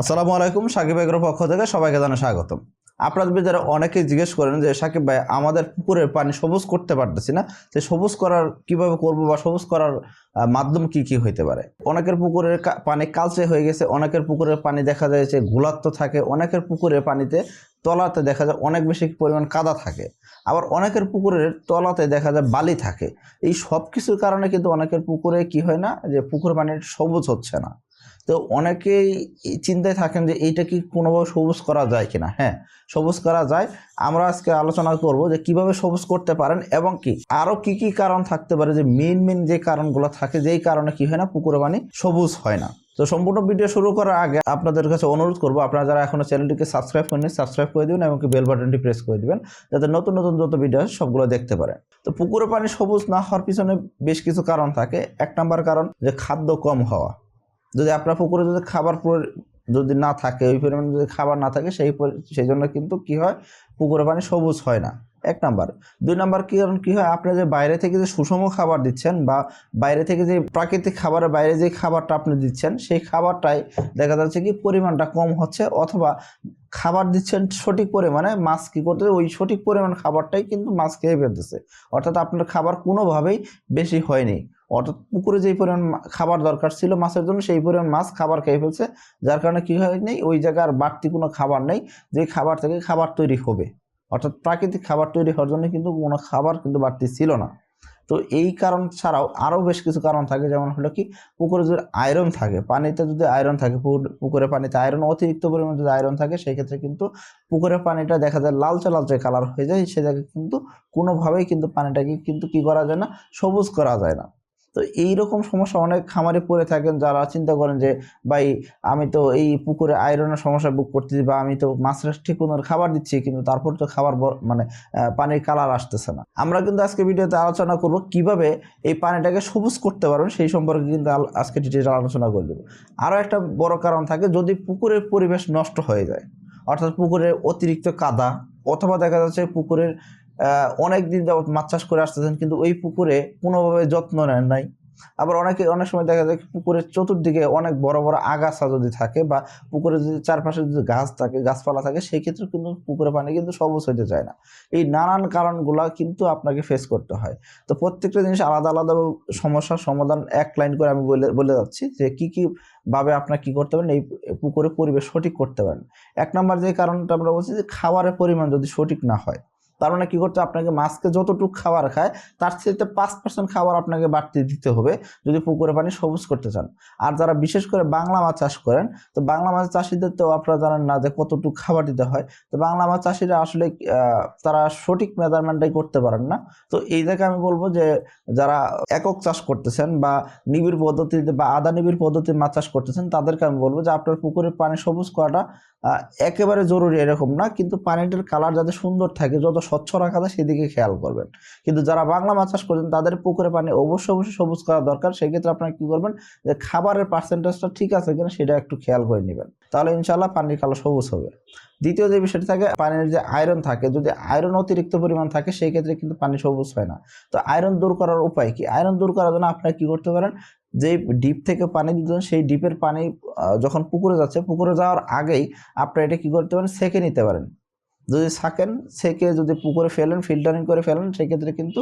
আসসালামু আলাইকুম, সাকিব এগ্রোর পক্ষ থেকে সবাইকে জানাই স্বাগতম। আপনাদের ভিতরে অনেকে জিজ্ঞেস করেন যে, সাকিব ভাই, আমাদের পুকুরের পানি সবুজ করতে পারতেছি না যে সবুজ করার কীভাবে করব বা সবুজ করার মাধ্যম কি কি হইতে পারে? অনেকের পুকুরের পানি কালচে হয়ে গেছে, অনেকের পুকুরের পানি দেখা যায় যে গুলাত্ম থাকে, অনেকের পুকুরের পানিতে তলাতে দেখা যায় অনেক বেশি পরিমাণ কাদা থাকে, আবার অনেকের পুকুরের তলাতে দেখা যায় বালি থাকে। এই সব কিছুর কারণে কিন্তু অনেকের পুকুরে কি হয় না, যে পুকুর পানির সবুজ হচ্ছে না। তো অনেকেই চিন্তায় থাকেন যে এইটা কি কোনোভাবে সবুজ করা যায় কিনা? হ্যাঁ সবুজ করা যায়। আমরা আজকে আলোচনা করব যে কীভাবে সবুজ করতে পারেন এবং কি। আরও কি কি কারণ থাকতে পারে যে মেন মেন যে কারণগুলো থাকে, যেই কারণে কি হয় না, পুকুরে পানি সবুজ হয় না। তো সম্পূর্ণ ভিডিও শুরু করার আগে আপনাদের কাছে অনুরোধ করব, আপনারা যারা এখনও চ্যানেলটিকে সাবস্ক্রাইব করেন সাবস্ক্রাইব করে দিবেন এবং বেল বাটনটি প্রেস করে দিবেন, যাতে নতুন নতুন যত ভিডিও আছে সবগুলো দেখতে পারেন। তো পুকুরে পানি সবুজ না হওয়ার পিছনে বেশ কিছু কারণ থাকে। এক নম্বর কারণ যে খাদ্য কম হওয়া। যদি আপনার পুকুরে যদি খাবার যদি না থাকে, ওই পরিমাণে যদি খাবার না থাকে, সেই সেই জন্য কিন্তু কি হয়? পুকুরের পানি সবুজ হয় না। এক নাম্বার। দুই নাম্বার কি কারণ, কী হয়? আপনি যে বাইরে থেকে যে সুষম খাবার দিচ্ছেন বা বাইরে থেকে যে প্রাকৃতিক খাবারের বাইরে যে খাবারটা আপনি দিচ্ছেন, সেই খাবারটাই দেখা যাচ্ছে কি পরিমাণটা কম হচ্ছে অথবা খাবার দিচ্ছেন সঠিক পরিমাণে, মাছ কী করতে ওই সঠিক পরিমাণ খাবারটাই কিন্তু মাছ খেয়ে ফেলতেছে। অর্থাৎ আপনার খাবার কোনোভাবেই বেশি হয়নি। অর্থাৎ পুকুরে যেই পরিমাণ খাবার দরকার ছিল মাছের জন্য, সেই পরিমাণ মাছ খাবার খেয়ে ফেলছে, যার কারণে কি হয়নি, ওই জায়গার বাড়তি কোনো খাবার নেই, যে খাবার থেকে খাবার তৈরি হবে। অর্থাৎ প্রাকৃতিক খাবার তৈরি হওয়ার জন্য কিন্তু কোনো খাবার কিন্তু বাড়তি ছিল না। তো এই কারণ ছাড়াও আরও বেশ কিছু কারণ থাকে, যেমন হলো কি, পুকুরে যদি আয়রন থাকে, পানিতে যদি আয়রন থাকে, পুকুর- পানিতে আয়রন অতিরিক্ত পরিমাণে যদি আয়রন থাকে সেই ক্ষেত্রে কিন্তু পুকুরের পানিটা দেখা যায় লালচে লালচে কালার হয়ে যায়, সে জায়গায় কিন্তু কোনোভাবেই কিন্তু পানিটাকে কিন্তু কি করা যায় না, সবুজ করা যায় না। তো এই রকম সমস্যা অনেক খামারে পড়ে থাকেন যারা চিন্তা করেন যে, ভাই, আমি তো এই পুকুরে আয়রনের সমস্যা বুক করতেছি বা আমি তো মাছরা ঠিক খাবার দিচ্ছি, কিন্তু তারপর তো খাবার মানে পানির কালার আসতেছে না। আমরা কিন্তু আজকে ভিডিওতে আলোচনা করব কীভাবে এই পানিটাকে সবুজ করতে পারবেন, সেই সম্পর্কে কিন্তু আজকে ডিটেল আলোচনা করে দেবো আরও একটা বড় কারণ থাকে, যদি পুকুরের পরিবেশ নষ্ট হয়ে যায়, অর্থাৎ পুকুরে অতিরিক্ত কাদা, অথবা দেখা যাচ্ছে পুকুরের অনেক দিন যাবত মাছ চাষ করে আসতেছেন, কিন্তু ওই পুকুরে কোনোভাবে যত্ন নেন নাই। আবার অনেকে, অনেক সময় দেখা যায় পুকুরের চতুর্দিকে অনেক বড় বড় আগাছা যদি থাকে বা পুকুরের যদি চারপাশে যদি গাছ থাকে, গাছপালা থাকে সেই ক্ষেত্রে কিন্তু পুকুরে পানি কিন্তু সবুজ হইতে চায় না। এই নানান কারণগুলা কিন্তু আপনাকে ফেস করতে হয়। তো প্রত্যেকটা জিনিস আলাদা আলাদা সমস্যার সমাধান এক লাইন করে আমি বলে বলে যাচ্ছি যে কি কি ভাবে আপনার কি করতে পারেন, এই পুকুরে পরিবেশ সঠিক করতে পারেন। এক নম্বর যে কারণটা আমরা বলছি যে খাবারের পরিমাণ যদি সঠিক না হয় তার মানে কি করতে আপনাকে মাছকে যতটুকু খাবার খায়, তার থেকে পাঁচ পার্সেন্ট খাবার আপনাকে বাড়তি দিতে হবে যদি পুকুরে পানি সবুজ করতে চান। আর যারা বিশেষ করে বাংলা মাছ চাষ করেন, তো বাংলা মাছ চাষিদের তো আপনারা জানেন না যে কতটুকু খাবার দিতে হয়। তো বাংলা মাছ চাষিরা আসলে তারা সঠিক মেজারমেন্টটাই করতে পারেন না। তো এই জায়গায় আমি বলব যে, যারা একক চাষ করতেছেন বা নিবিড় পদ্ধতিতে বা আদা নিবিড় পদ্ধতিতে মাছ চাষ করতেছেন, তাদেরকে আমি বলব যে আপনার পুকুরের পানি সবুজ করাটা একেবারে জরুরি এরকম না। কিন্তু পানিটার কালার যাতে সুন্দর থাকে, যত স্বচ্ছ রাখা যায়, সেদিকে খেয়াল করবেন। কিন্তু যারা বাংলা মাছ চাষ করছেন, তাদের পুকুরে পানি অবশ্যই অবশ্যই সবুজ করা দরকার। সেক্ষেত্রে আপনারা কি করবেন যে খাবারের পার্সেন্টেজটা ঠিক আছে কিনা, সেটা একটু খেয়াল করে নেবেন। তাহলে ইনশাল্লাহ পানির কালো সবুজ হবে। দ্বিতীয় যে বিষয়টি থাকে, পানির যে আয়রন থাকে, যদি আয়রন অতিরিক্ত পরিমাণ থাকে সেই ক্ষেত্রে কিন্তু পানি সবুজ হয় না। তো আয়রন দূর করার উপায় কি? আয়রন দূর করার জন্য আপনারা কি করতে পারেন? যে ডিপ থেকে পানি দিতেন সেই ডিপের পানি যখন পুকুরে যাচ্ছে, পুকুরে যাওয়ার আগেই আপনারা এটা কি করতে পারেন? সেকে নিতে পারেন। যদি থাকেন, সেকে যদি পুকুরে ফেলেন ফিল্টারিং করে ফেলেন, সেক্ষেত্রে কিন্তু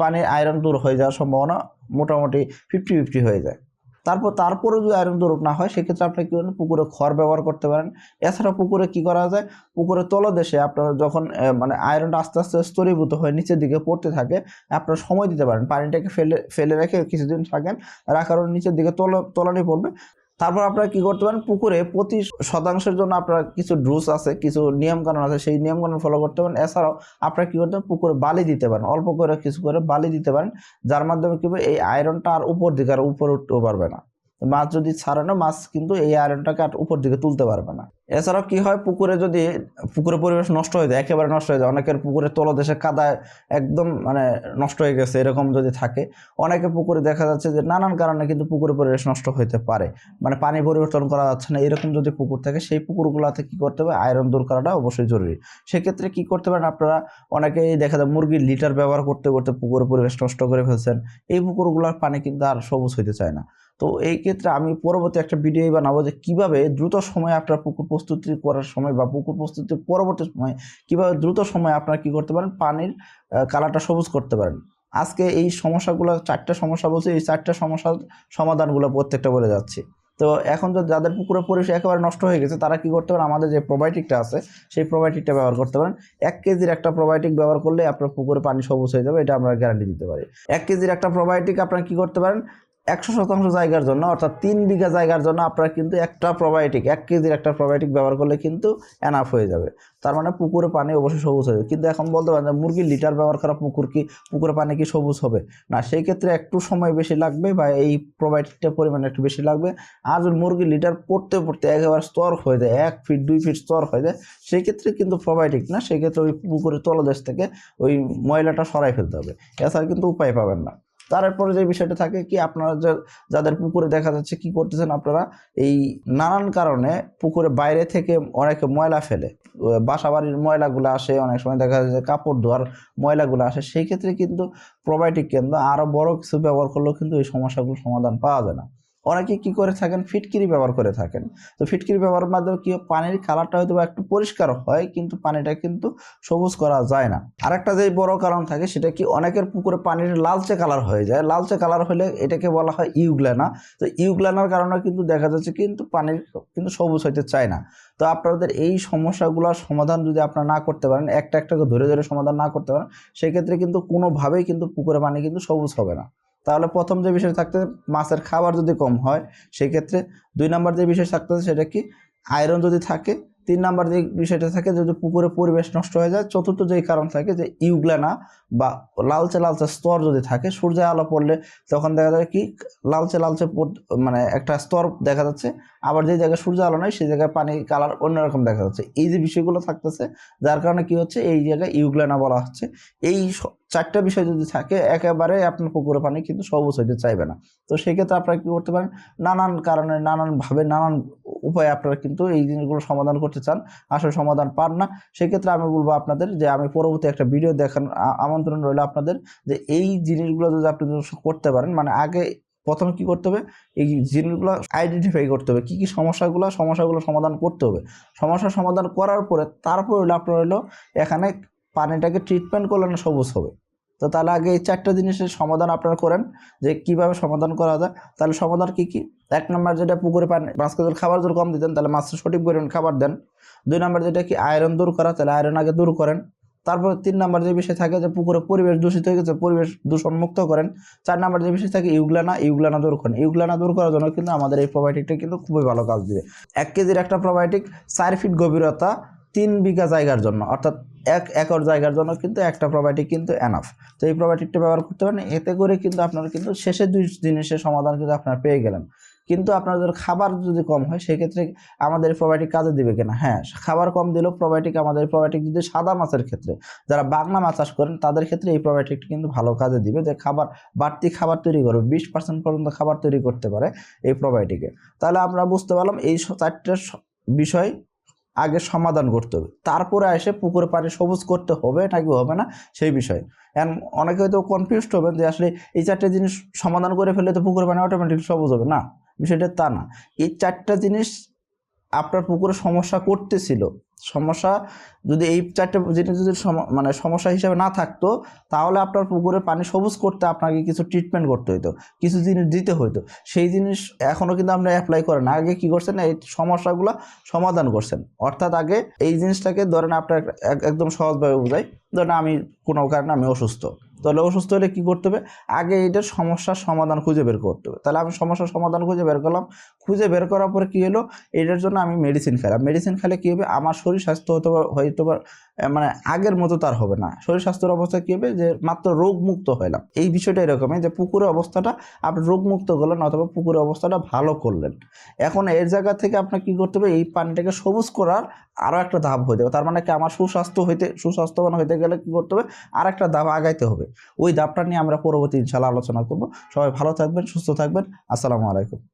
পানির আয়রন দূর হয়ে যাওয়ার সম্ভাবনা মোটামুটি ফিফটি ফিফটি হয়ে যায়। তারপর তারপরে যদি আয়রন দূর না হয়, সেক্ষেত্রে আপনি কী করেন, পুকুরে খড় ব্যবহার করতে পারেন। এছাড়া পুকুরে কি করা যায় পুকুরে তলদেশে আপনার যখন মানে আয়রনটা আস্তে আস্তে স্তরীভূত হয়ে নিচের দিকে পড়তে থাকে, আপনার সময় দিতে পারেন। পানিটাকে ফেলে ফেলে রেখে কিছুদিন থাকেন, রাখার নিচের দিকে তলা, তলানি পড়বে। তারপর আপনারা কি করতে পারেন? পুকুরে প্রতি শতাংশের জন্য আপনার কিছু রুলস আছে, কিছু নিয়ম কানুন আছে, সেই নিয়ম কানুন ফলো করতে পারেন। এছাড়াও আপনারা কি করতে পারেন? পুকুরে বালি দিতে পারেন। অল্প করে কিছু করে বালি দিতে পারেন, যার মাধ্যমে কি এই আয়রনটা আর উপর দিকে আর উপরে উঠতেও পারবে না। মাছ যদি ছাড়ে না, মাছ কিন্তু এই আয়রনটাকে আর উপর দিকে তুলতে পারবে না। এছাড়াও কি হয়, পুকুরে যদি পুকুরের পরিবেশ নষ্ট হয়ে যায়, একেবারে নষ্ট হয়ে যায়, অনেকের পুকুরের তলদেশে কাদায় একদম মানে নষ্ট হয়ে গেছে, এরকম যদি থাকে, অনেকে পুকুরে দেখা যাচ্ছে যে নানান কারণে কিন্তু পুকুরের পরিবেশ নষ্ট হইতে পারে। মানে পানি পরিবর্তন করা যাচ্ছে না, এরকম যদি পুকুর থাকে, সেই পুকুরগুলোতে কি করতে হবে, আয়রন দূর করাটা অবশ্যই জরুরি। সেক্ষেত্রে কি করতে পারেন আপনারা, অনেকেই দেখা যায় মুরগির লিটার ব্যবহার করতে করতে পুকুরের পরিবেশ নষ্ট করে ফেলছেন, এই পুকুরগুলোর পানি কিন্তু আর সবুজ হইতে চায় না। তো এই ক্ষেত্রে আমি পরবর্তী একটা ভিডিও বানাবো যে কীভাবে দ্রুত সময়ে আপনার পুকুর প্রস্তুতি করার সময় বা পুকুর প্রস্তুতির পরবর্তী সময় কীভাবে দ্রুত সময়ে আপনারা কি করতে পারেন? পানির কালারটা সবুজ করতে পারেন। আজকে এই সমস্যাগুলো, চারটা সমস্যা বলছি, এই চারটা সমস্যার সমাধানগুলো প্রত্যেকটা বলে যাচ্ছি। তো এখন তো যাদের পুকুরের পরিবেশ একেবারে নষ্ট হয়ে গেছে, তারা কি করতে পারেন? আমাদের যে প্রোবায়োটিকটা আছে, সেই প্রোবায়োটিকটা ব্যবহার করতে পারেন। এক কেজির একটা প্রোবায়োটিক ব্যবহার করলে আপনার পুকুরে পানি সবুজ হয়ে যাবে, এটা আমরা গ্যারান্টি দিতে পারি। এক কেজির একটা প্রোবায়োটিক আপনারা কি করতে পারেন? একশো শতাংশ জায়গার জন্য, অর্থাৎ তিন বিঘা জায়গার জন্য আপনারা কিন্তু একটা প্রোবায়োটিক এক কেজির একটা প্রোবায়োটিক ব্যবহার করলে কিন্তু এনাফ হয়ে যাবে। তার মানে পুকুরে পানি অবশ্যই সবুজ হবে। কিন্তু এখন বলতে পারেন মুরগির লিটার ব্যবহার করা পুকুর কি, পুকুরে পানি কি সবুজ হবে? না, সেই ক্ষেত্রে একটু সময় বেশি লাগবে বা এই প্রোবায়োটিকটার পরিমাণ একটু বেশি লাগবে। আর যদি মুরগির লিটার পড়তে পড়তে একেবারে স্তর হয়ে যায়, এক ফিট দুই ফিট স্তর হয়ে যায়, সেই ক্ষেত্রে কিন্তু প্রোবায়োটিক না, সেই ক্ষেত্রে ওই পুকুরের তলদেশ থেকে ওই ময়লাটা সরাই ফেলতে হবে। এছাড়া কিন্তু উপায় পাবেন না। তারপরে যে বিষয়টা থাকে কি, আপনারা যাদের পুকুরে দেখা যাচ্ছে কি করতেছেন আপনারা, এই নানান কারণে পুকুরে বাইরে থেকে অনেকে ময়লা ফেলে। বাসা বাড়ির ময়লাগুলো আসে, অনেক সময় দেখা যাচ্ছে কাপড় ধোয়ার ময়লাগুলো আসে। সেই ক্ষেত্রে কিন্তু প্রোবায়োটিক কেন্দ্র আরও বড় কিছু ব্যবহার করলেও কিন্তু এই সমস্যাগুলো সমাধান পাওয়া যায় না। অনেকে কি করে থাকেন? ফিটকিরি ব্যবহার করে থাকেন। তো ফিটকিরি ব্যবহারের মাধ্যমে কি পানির কালারটা হয়তো একটু পরিষ্কার হয়, কিন্তু পানিটা কিন্তু সবুজ করা যায় না। আরেকটা যে বড় কারণ থাকে, সেটা কি অনেকের পুকুরে পানির লালচে কালার হয়ে যায়। লালচে কালার হলে এটাকে বলা হয় ইউগ্লানা। তো ইউগ্লানার কারণে কিন্তু দেখা যাচ্ছে কিন্তু পানির কিন্তু সবুজ হইতে চায় না। তো আপনাদের এই সমস্যাগুলোর সমাধান যদি আপনারা না করতে পারেন, একটা একটাকে ধরে ধরে সমাধান না করতে পারেন, সেক্ষেত্রে কিন্তু কোনোভাবেই কিন্তু পুকুরে পানি কিন্তু সবুজ হবে না। তাহলে প্রথম যে বিষয় থাকতে মাছের খাবার যদি কম হয়, সেক্ষেত্রে দুই নম্বর যে বিষয় থাকতে সেটা কি? আয়রন যদি থাকে, তিন নাম্বার যে বিষয়টা থাকে যদি পুকুরে পরিবেশ নষ্ট হয়ে যায়, চতুর্থ যেই কারণ থাকে যে ইউগ্লানা বা লালচে লালচে স্তর যদি থাকে, সূর্যের আলো পড়লে তখন দেখা যায় কি, লালচে লালচে মানে একটা স্তর দেখা যাচ্ছে, আবার যে জায়গায় সূর্য আলো নেই, সেই জায়গায় পানি কালার অন্যরকম দেখা যাচ্ছে। এই যে বিষয়গুলো থাকতেছে, যার কারণে কি হচ্ছে, এই জায়গায় ইউগ্লানা বলা হচ্ছে। এই চারটা বিষয় যদি থাকে, একেবারে আপনার পুকুরে পানি কিন্তু সবুজ হইতে চাইবে না। তো সেক্ষেত্রে আপনারা কি করতে পারেন? নানান কারণে, নানানভাবে, নানান উপায়ে আপনারা কিন্তু এই জিনিসগুলো সমাধান করতে চান। আসলে সমাধান পান না। সেক্ষেত্রে আমি বলব আপনাদের যে, আমি পরবর্তী একটা ভিডিও দেখান আমন্ত্রণ রইল আপনাদের যে, এই জিনিসগুলো যদি আপনি করতে পারেন মানে আগে প্রথমে কি করতে হবে? এই জিনিসগুলো আইডেন্টিফাই করতে হবে। কী কী সমস্যাগুলো সমস্যাগুলো সমাধান করতে হবে। সমস্যার সমাধান করার পরে তারপর হলো আপনার হলো এখানে পানিটাকে ট্রিটমেন্ট করলে না সবুজ হবে। তো তাহলে আগে এই চারটা জিনিসের সমাধান আপনারা করেন, যে কীভাবে সমাধান করা যায়। তাহলে সমাধান কি কি? এক নম্বর যেটা পুকুরে পানি মাছকে যদি খাবার যদি কম দিতেন, তাহলে মাছের সঠিক পরিমাণ খাবার দেন। দুই নম্বর যেটা কি, আয়রন দূর করা, তাহলে আয়রন আগে দূর করেন। তারপর তিন নাম্বার যে বিষয় থাকে, যে পুকুরে পরিবেশ দূষিত হয়ে গেছে, পরিবেশ দূষণ মুক্ত করেন। চার নম্বর যে বিষয় থাকে, ইউগ্লানা ইউগ্লানা দূর করেন। ইউগ্লানা দূর করার জন্য কিন্তু আমাদের এই প্রোবায়োটিকটা কিন্তু খুবই ভালো কাজ দিবে। এক কেজির একটা প্রোবায়োটিক চার ফিট গভীরতা তিন বিঘা জায়গার জন্য, অর্থাৎ এক একর জায়গার জন্য কিন্তু একটা প্রোবায়োটিক কিন্তু এনাফ তো এই প্রোবায়োটিকটা ব্যবহার করতে পারেন, এতে করে কিন্তু আপনারা কিন্তু শেষের দুই জিনিসের সমাধান কিন্তু আপনারা পেয়ে গেলেন। কিন্তু আপনাদের খাবার যদি কম হয়, সেক্ষেত্রে আমাদের প্রোবায়োটিক কাজে দিবে কিনা? হ্যাঁ খাবার কম দিলেও প্রোবায়োটিক আমাদের প্রোবায়োটিক যদি সাদা মাছের ক্ষেত্রে, যারা বাংলা মাছ চাষ করেন, তাদের ক্ষেত্রে এই প্রোবায়োটিকটি কিন্তু ভালো কাজে দিবে যে খাবার, বাড়তি খাবার তৈরি করবে, বিশ পার্সেন্ট পর্যন্ত খাবার তৈরি করতে পারে এই প্রোবায়োটিকে তাহলে আমরা বুঝতে পারলাম এই চারটে বিষয় আগে সমাধান করতে হবে। তারপরে এসে পুকুরের পানি সবুজ করতে হবে নাকি হবে না, সেই বিষয়ে। অ্যান্ড অনেকে হয়তো কনফিউজড হবেন যে আসলে এই চারটে জিনিস সমাধান করে ফেললে তো পুকুরের পানি অটোমেটিক সবুজ হবে। না, বিষয়টা তা না। এই চারটা জিনিস আপনার পুকুরে সমস্যা করতেছিল। সমস্যা যদি এই চারটে জিনিস যদি মানে সমস্যা হিসাবে না থাকতো, তাহলে আপনার পুকুরে পানি সবুজ করতে আপনাকে কিছু ট্রিটমেন্ট করতে হইতো, কিছু জিনিস দিতে হইতো। সেই জিনিস এখনও কিন্তু আমরা অ্যাপ্লাই করেন আগে কি করছেন, এই সমস্যাগুলো সমাধান করছেন। অর্থাৎ আগে এই জিনিসটাকে ধরেন আপনার একদম সহজভাবে বোঝাই, ধরেন আমি কোনো কারণে আমি অসুস্থ। তাহলে অসুস্থ হলে কী করতে হবে? আগে এইটার সমস্যার সমাধান খুঁজে বের করতে হবে। তাহলে আমি সমস্যার সমাধান খুঁজে বের করলাম। খুঁজে বের করার পরে কী হলো? এটার জন্য আমি মেডিসিন খেলাম মেডিসিন খেলে কী হবে? আমার শরীর স্বাস্থ্য হতে হয়তো মানে আগের মতো তার হবে না। শরীর স্বাস্থ্যের অবস্থা কী হবে? যে মাত্র রোগ মুক্ত হইলাম। এই বিষয়টা এরকমই যে পুকুরের অবস্থাটা আপনি রোগ মুক্ত করলেন অথবা পুকুরের অবস্থাটা ভালো করলেন। এখন এর জায়গা থেকে আপনার কী করতে হবে? এই পানিটাকে সবুজ করার আরও একটা ধাপ হয়ে যাবে তার মানে কি আমার সুস্বাস্থ্য হইতে, সুস্বাস্থ্যবান হইতে গেলে কী করতে হবে? আর একটা ধাপ আগাইতে হবে। ওই ধাপটা নিয়ে আমরা পরবর্তী ইনশাল্লাহ আলোচনা করব। সবাই ভালো থাকবেন, সুস্থ থাকবেন। আসসালামু আলাইকুম।